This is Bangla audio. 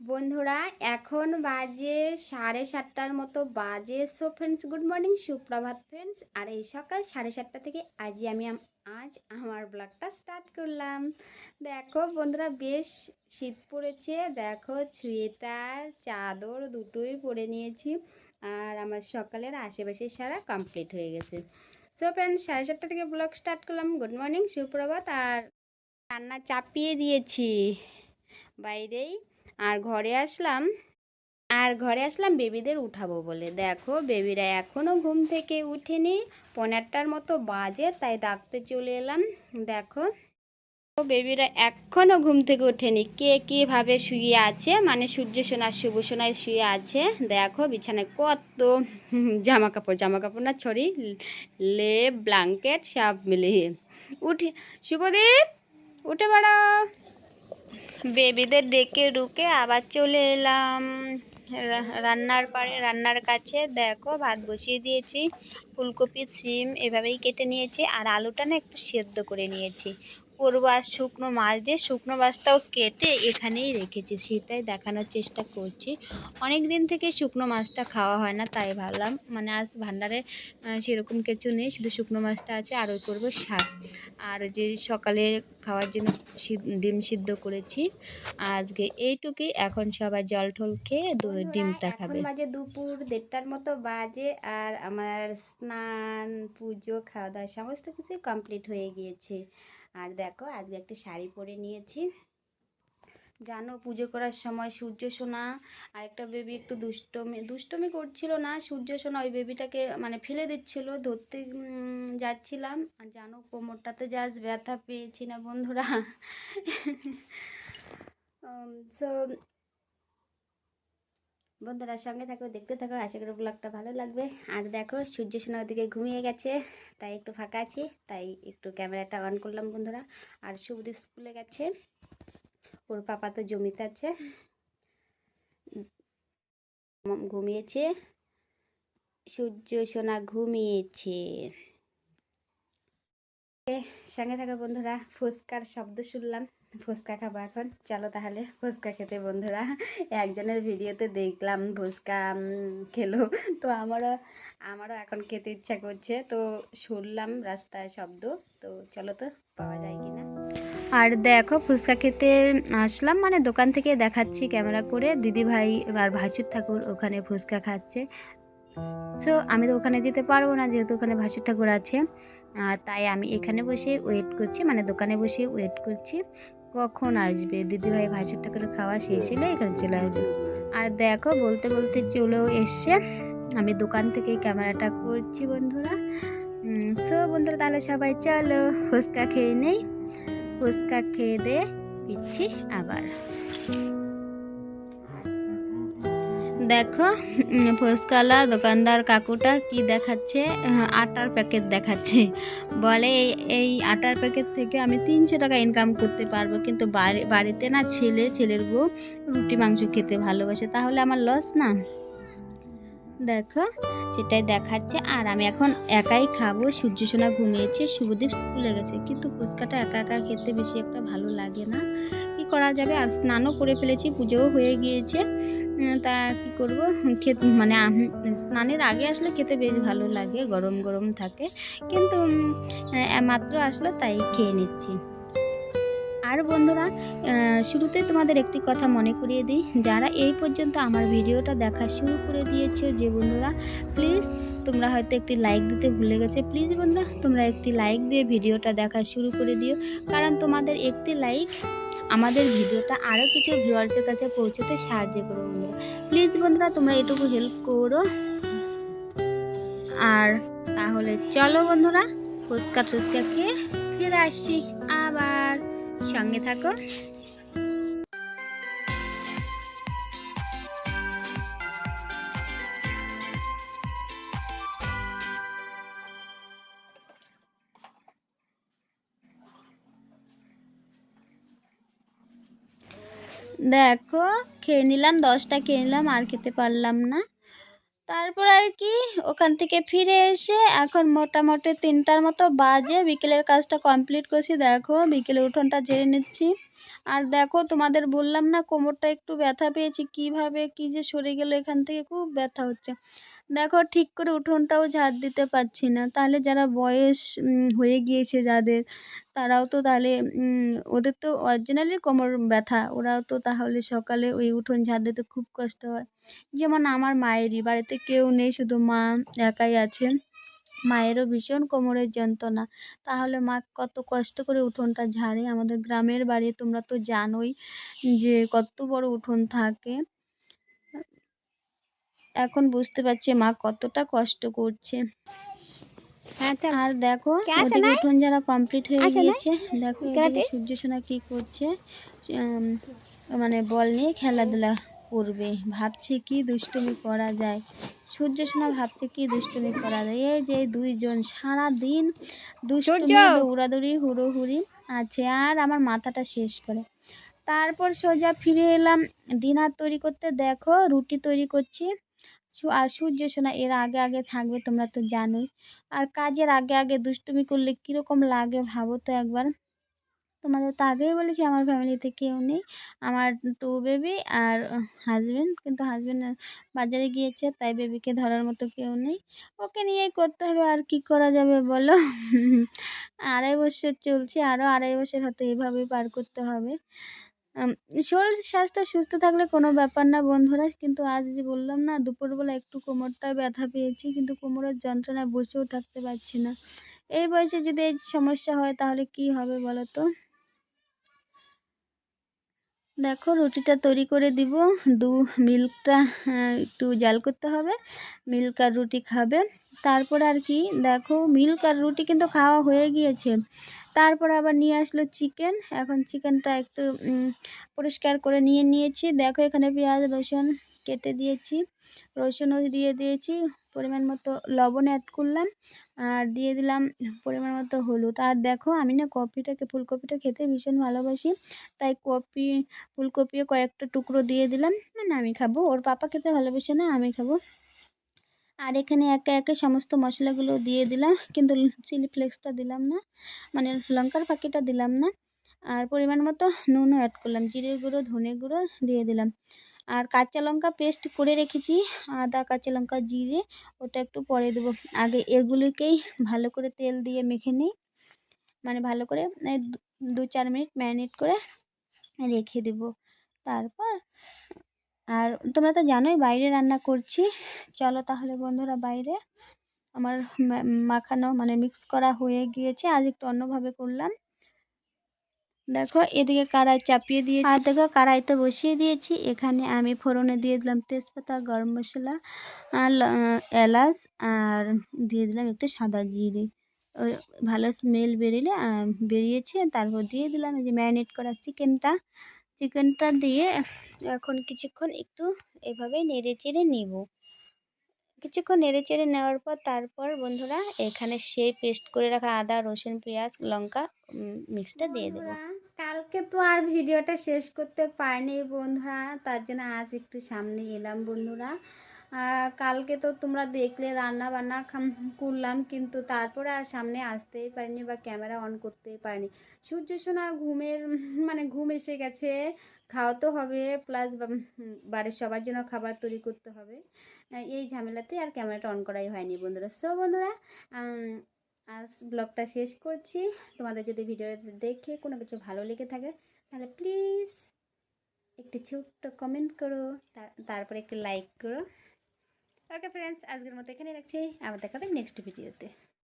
বন্ধুরা, এখন বাজে সাড়ে সাতটার মতো বাজে। সো ফ্রেন্ডস গুড মর্নিং সুপ্রভাত ফ্রেন্ডস আর এই সকাল সাড়ে সাতটা থেকে আজই আমি আজ আমার ব্লগটা স্টার্ট করলাম। দেখো বন্ধুরা, বেশ শীত পড়েছে। দেখো সোয়েটার, চাদর দুটোই পরে নিয়েছি। আর আমার সকালের আশেপাশে সারা কমপ্লিট হয়ে গেছে। সো ফ্রেন্ডস সাড়ে সাতটা থেকে ব্লগ স্টার্ট করলাম। গুড মর্নিং সুপ্রভাত। আর রান্না চাপিয়ে দিয়েছি। বাইরেই আর ঘরে আসলাম, আর ঘরে আসলাম বেবিদের উঠাবো বলে। দেখো, বেবিরা এখনও ঘুম থেকে উঠেনি, পনেরটার মতো বাজে, তাই ডাকতে চলে এলাম। দেখো ও বেবিরা এখনও ঘুম থেকে ওঠেনি। কে কীভাবে শুয়ে আছে মানে সূর্য সোনা, শুভ সোনায় শুয়ে আছে, দেখো বিছানায় কত জামা কাপড় জামা কাপড় না, ছড়ি লেপ ব্ল্যাঙ্কেট, সব মিলিয়ে। উঠে, শুভদীপ, উঠে বাড়া বেবিদের ডেকে রুকে আবার চলে এলাম। রান্নার পরে, রান্নার কাছে। দেখো, ভাত বসিয়ে দিয়েছি, ফুলকপি, সিম এভাবেই কেটে নিয়েছি। আর আলুটা না একটু সেদ্ধ করে নিয়েছি। করব আর শুকনো মাছ দিয়ে শুকনো মাছটাও কেটে এখানেই রেখেছি। সেটাই দেখানোর চেষ্টা করছি। অনেক দিন থেকে শুকনো মাছটা খাওয়া হয় না তাই ভাবলাম মানে আজ ভান্ডারে সেরকম কিছু নেই শুধু শুকনো মাছটা আছে আর ওই করব শাক। আর ওই যে সকালে খাওয়ার জন্য ডিম সিদ্ধ করেছি। আজকে এইটুকুই এখন সবাই জল ঠল খেয়ে ডিমটা খাবে। বাজে দুপুর দেড়টার মতো বাজে আর আমার স্নান পুজো খাওয়া দাওয়া সমস্ত কিছুই কমপ্লিট হয়ে গিয়েছে। আর দেখো, আজকে একটা শাড়ি পরে নিয়েছি। জানো, পুজো করার সময় সূর্য সোনা আর একটা বেবি একটু দুষ্টমি দুষ্টমি করছিল না, সূর্য সোনা ওই বেবিটাকে মানে ফেলে দিচ্ছিল, ধরতে যাচ্ছিলাম। আর জানো, কোমরটাতে যা ব্যথা পেয়েছি না বন্ধুরা। সো বন্ধুরা সঙ্গে থাকো, দেখতে থাকো, আশা করি ব্লগটা ভালো লাগবে। আর দেখো, সূর্য সোনা ওদিকে ঘুমিয়ে গেছে, তাই একটু ফাঁকা আছি, তাই একটু ক্যামেরাটা অন করলাম বন্ধুরা। আর শুভদীপ স্কুলে গেছে, ওর পাপা তো জমিতে আছে। ঘুমিয়েছে, সূর্য সোনা ঘুমিয়েছে। সঙ্গে থাকো বন্ধুরা, ফুচকার শব্দ শুনলাম। ফুচকা খাব এখন। চলো তাহলে ফুচকা খেতে বন্ধুরা। একজনের ভিডিওতে দেখলাম ফুচকা খেলো। তো আমারও আমারও এখন খেতে ইচ্ছা করছে। তো শুনলাম রাস্তায় শব্দ। তো চলো তো, পাওয়া যায় কি না আর দেখো, ফুচকা খেতে আসলাম। মানে দোকান থেকে দেখাচ্ছি ক্যামেরা করে। দিদি ভাই আর ভাসুর ঠাকুর ওখানে ফুচকা খাচ্ছে। সো আমি তো ওখানে যেতে পারব না, যেহেতু ওখানে ভাসুর ঠাকুর আছে। তাই আমি এখানে বসে ওয়েট করছি। মানে দোকানে বসে ওয়েট করছি। কখন আসবে? দিদিভাই ভাসুর ঠাকুরের খাওয়া শেষ হলে এখানে চলে আসবে আর দেখো বলতে বলতে চলেও এসছে। আমি দোকান থেকে ক্যামেরাটা করছি বন্ধুরা। সো বন্ধুরা তাহলে সবাই চলো ফুচকা খেয়ে নেই। ফুচকা খেয়ে দিয়ে পিচ্ছি আবার। দেখো ফুচকালা দোকানদার কাকুটা কি দেখাচ্ছে? আটার প্যাকেট দেখাচ্ছে। বলে, এই আটার প্যাকেট থেকে আমি তিনশো টাকা ইনকাম করতে পারব। কিন্তু বাড়িতে না ছেলে, ছেলের বউ রুটি, মাংস খেতে ভালোবাসে। তাহলে আমার লস না? দেখো, সেটাই দেখাচ্ছে। আর আমি এখন একাই খাব। সূর্য সোনা ঘুমিয়েছে, শুভদীপ স্কুলে গেছে। কিন্তু ফুচকাটা একা একা খেতে বেশি একটা ভালো লাগে না। কি করা যাবে? আর স্নানও করে ফেলেছি, পুজোও হয়ে গিয়েছে। তা কি করব? খেতে মানে স্নানের আগে আসলে খেতে বেশ ভালো লাগে, গরম গরম থাকে। কিন্তু মাত্র আসলো, তাই খেয়ে নিচ্ছি। আর বন্ধুরা শুরুতে তোমাদের একটি কথা মনে করিয়ে দিই। যারা এই পর্যন্ত আমার ভিডিওটা দেখা শুরু করে দিয়েছ, যে বন্ধুরা প্লিজ তোমরা হয়তো একটি লাইক দিতে ভুলে গেছে। প্লিজ বন্ধুরা, তোমরা একটি লাইক দিয়ে ভিডিওটা দেখা শুরু করে দিও। কারণ তোমাদের একটি লাইক আমাদের ভিডিওটা আরও কিছু ভিউয়ার্সের কাছে পৌঁছতে সাহায্য করো বন্ধুরা। প্লিজ বন্ধুরা, তোমরা এটুকু হেল্প করো। আর তাহলে চলো বন্ধুরা ফুচকা টুচকা খেয়ে ফিরে আসছি সঙ্গে থাকো। দেখো খেয়ে নিলাম দশটা খেয়ে নিলাম আর খেতে পারলাম না। তারপর আর কি, ওখান থেকে ফিরে এসে এখন মোটামুটি তিনটার মতো বাজে। বিকেলের কাজটা কমপ্লিট করছি। দেখো বিকেলে উঠোনটা ঝেড়ে নিচ্ছি। আর দেখো, তোমাদের বললাম না, কোমরটা একটু ব্যথা পেয়েছি। কীভাবে কি যে সরে গেল, এখান থেকে খুব ব্যথা হচ্ছে। দেখো ঠিক করে উঠোনটাও ঝাড় দিতে পারছি না। তাহলে যারা বয়স হয়ে গিয়েছে যাদের, তারাও তো তাহলে ওদের তো অরিজিনালি কোমর ব্যথা। ওরাও তো তাহলে সকালে ওই উঠোন ঝাড় দিতে খুব কষ্ট হয়। যেমন আমার মায়েরই, বাড়িতে কেউ নেই, শুধু মা একাই আছে। মায়েরও ভীষণ কোমরের যন্ত্রণা। তাহলে মা কত কষ্ট করে উঠোনটা ঝাড়ে। আমাদের গ্রামের বাড়ি তোমরা তো জানোই যে কত বড় উঠোন থাকে। এখন বুঝতে পারছি মা কতটা কষ্ট করছে। হ্যাঁ আর দেখো? উঠোন যারা কমপ্লিট হয়ে গিয়েছে দেখো? সূর্য সোনা কি করছে মানে বল নিয়ে খেলাধুলা করবে। ভাবছে কি দুষ্টুমি করা যায়। সূর্য সোনা ভাবছে কি দুষ্টুমি করা যায়। এই যে দুইজন সারা দিন দুষ্টুমি হুড়োহুড়ি আছে আর আমার মাথাটা শেষ করে। তারপর সোজা ফিরে এলাম। ডিনার তৈরি করতে দেখো রুটি তৈরি করছি। আর সূর্য সোনা এর আগে আগে থাকবে তোমরা তো জানোই। আর কাজের আগে আগে দুষ্টুমি করলে কীরকম লাগে ভাবো তো একবার। তোমাদের তো আগেই বলেছি আমার ফ্যামিলিতে কেউ নেই। আমার টু বেবি আর হাজবেন্ড কিন্তু হাজবেন্ড বাজারে গিয়েছে, তাই বেবিকে ধরার মতো কেউ নেই। ওকে নিয়েই করতে হবে, আর কি করা যাবে বলো? আড়াই বছর চলছে আরও আড়াই বছর হয়তো এভাবেই পার করতে হবে। শরীর, স্বাস্থ্য সুস্থ থাকলে কোনো ব্যাপার না বন্ধুরা। কিন্তু আজ যে বললাম না, দুপুরবেলা একটু কোমরটা ব্যথা পেয়েছি, কিন্তু কোমরের যন্ত্রণায় বসেও থাকতে পারছি না। এই বয়সে যদি এই সমস্যা হয়, তাহলে কি হবে বলো তো? দেখো রুটিটা তৈরি করে দিব। দু মিল্কটা একটু জাল করতে হবে। মিল্ক আর রুটি খাবে। তারপর আর কি, দেখো মিল্ক আর রুটি কিন্তু খাওয়া হয়ে গিয়েছে। তারপর আবার নিয়ে আসলো চিকেন। এখন চিকেনটা একটু পরিষ্কার করে নিয়ে নিয়েছি। দেখো এখানে পেঁয়াজ, রসুন কেটে দিয়েছি। রসুনও দিয়ে দিয়েছি। পরিমাণ মতো লবণ অ্যাড করলাম, আর দিয়ে দিলাম পরিমাণ মতো হলুদ। আর দেখো, আমি না কপিটাকে, ফুলকপিটা খেতে ভীষণ ভালোবাসি, তাই কপি, ফুলকপিও কয়েকটা টুকরো দিয়ে দিলাম। মানে আমি খাব। ওর পাপা খেতে ভালোবাসে না আমি খাব। আর এখানে একে একে সমস্ত মশলাগুলো দিয়ে দিলাম, কিন্তু চিলি ফ্লেক্সটা দিলাম না মানে লঙ্কার পাখিটা দিলাম না। আর পরিমাণ মতো নুনও অ্যাড করলাম জিরে গুঁড়ো, ধনে গুঁড়ো দিয়ে দিলাম। আর কাঁচা লঙ্কা পেস্ট করে রেখেছি, আদা, কাঁচা লঙ্কা, জিরে, ওটা একটু পরে দেবো। আগে এগুলিকেই ভালো করে তেল দিয়ে মেখে নিই। মানে ভালো করে দু- চার মিনিট ম্যারিনেট করে রেখে দেব। তারপর, আর তোমরা তো জানোই বাইরে রান্না করছি। চলো তাহলে বন্ধুরা বাইরে। আমার মাখানো মানে মিক্স করা হয়ে গিয়েছে। আজ একটু অন্যভাবে করলাম। দেখো, এদিকে কড়াই চাপিয়ে দিয়েছি। আর দেখো কড়াইতে বসিয়ে দিয়েছি। এখানে আমি ফোড়নে দিয়ে দিলাম তেজপাতা, গরম মশলা, আর এলাচ, আর দিয়ে দিলাম একটু সাদা জিরে। ওই ভালো স্মেল বেরিয়ে বেরিয়েছে। তারপর দিয়ে দিলাম এই যে ম্যারিনেট করা চিকেনটা। চিকেনটা দিয়ে এখন কিছুক্ষণ একটু এভাবে নেড়ে চেড়ে নিব। কিছুক্ষণ নেড়ে চেড়ে নেওয়ার পর তারপর বন্ধুরা এখানে সেই পেস্ট করে রাখা আদা, রসুন, পেঁয়াজ, লঙ্কা মিক্সটা দিয়ে দেবো। কালকে তো আর ভিডিওটা শেষ করতে পারিনি বন্ধুরা, তার জন্য আজ একটু সামনে এলাম বন্ধুরা। কালকে তো তোমরা দেখলে রান্না বান্না করলাম, কিন্তু তারপরে আর সামনে আসতেই পারিনি বা ক্যামেরা অন করতেই পারিনি। সূর্য সোনা ঘুমের মানে ঘুম এসে গেছে খাওয়াতে হবে প্লাস বাড়ির সবার জন্য খাবার তৈরি করতে হবে। এই ঝামেলাতে আর ক্যামেরাটা অন করাই হয়নি বন্ধুরা। সো বন্ধুরা আজ ব্লগটা শেষ করছি। তোমাদের যদি ভিডিও দেখে কোনো কিছু ভালো লেগে থাকে, তাহলে প্লিজ একটি ছোট্ট কমেন্ট করো তারপরে একটি লাইক করো। ওকে ফ্রেন্ডস আজকের মতো এখানে রাখছি। আবার দেখাবে নেক্সট ভিডিওতে